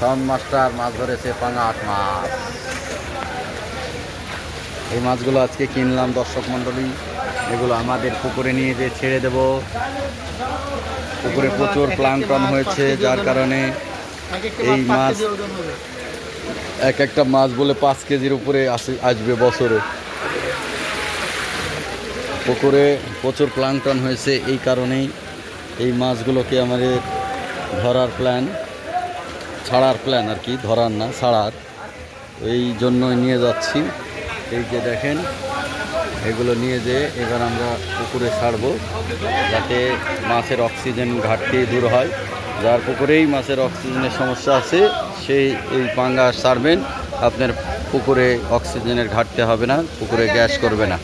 Sound master মাছ ধরেছে পাঙাশ মাছ। এই মাছগুলো আজকে কিনলাম দর্শক মণ্ডলী। এগুলো আমাদের পুকুরে নিয়ে যেয়ে ছেড়ে দেব। পুকুরে প্রচুর প্লাংটন হয়েছে, যার কারণে এই মাছ এক একটা মাছ বলে পাঁচ কেজির উপরে আসে, আসবে বছরে। পুকুরে প্রচুর প্লাংটন হয়েছে, এই কারণেই এই মাছগুলোকে আমাদের ধরার প্ল্যান। ছাড়ার প্ল্যান আর কি, ধরার না, ছাড়ার। এই জন্যই নিয়ে যাচ্ছি। এই যে দেখেন, এগুলো নিয়ে যেয়ে এবার আমরা পুকুরে ছাড়বো, যাতে মাছের অক্সিজেন ঘাটতি দূর হয়। যার পুকুরেই মাছের অক্সিজেনের সমস্যা আছে, সেই এই পাঙ্গা ছাড়বেন। আপনার পুকুরে অক্সিজেনের ঘাটতি হবে না, পুকুরে গ্যাস করবে না।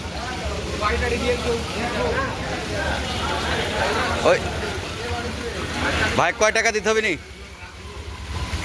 ওই, ভাই, কয় টাকা দিতে হবে নি?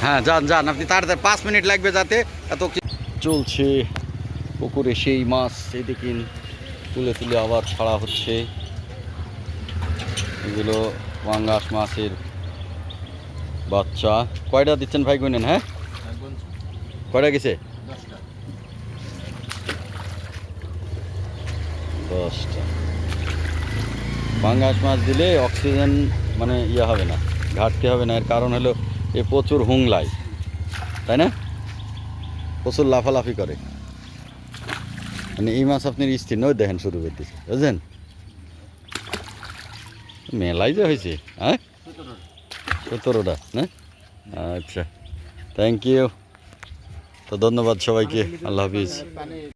হ্যাঁ যান যান। আপনি তাড়াতাড়ি পাঁচ মিনিট লাগবে যাতে এত কি- চলছে। পুকুরে সেই মাছ সেই দেখিন তুলে তুলে আবার ছাড়া হচ্ছে। এগুলো পাঙ্গাস মাছের বাচ্চা। কয়টা দিচ্ছেন ভাই গুনেন হ্যাঁ? কয়টা গেছে? দশটা পাঙ্গাস মাছ দিলে অক্সিজেন মানে ইয়ে হবে না, ঘাটতি হবে না। এর কারণ হলো এ প্রচুর হুংলায় তাই না? প্রচুর লাফালাফি করে। মানে এই মাছ আপনি স্থির নয়, দেখেন শুরু করতেছে, বুঝলেন? মেলাই যে হয়েছে হ্যাঁ? সতেরোটা, না? আচ্ছা থ্যাংক ইউ তো ধন্যবাদ সবাইকে, আল্লাহ হাফিজ।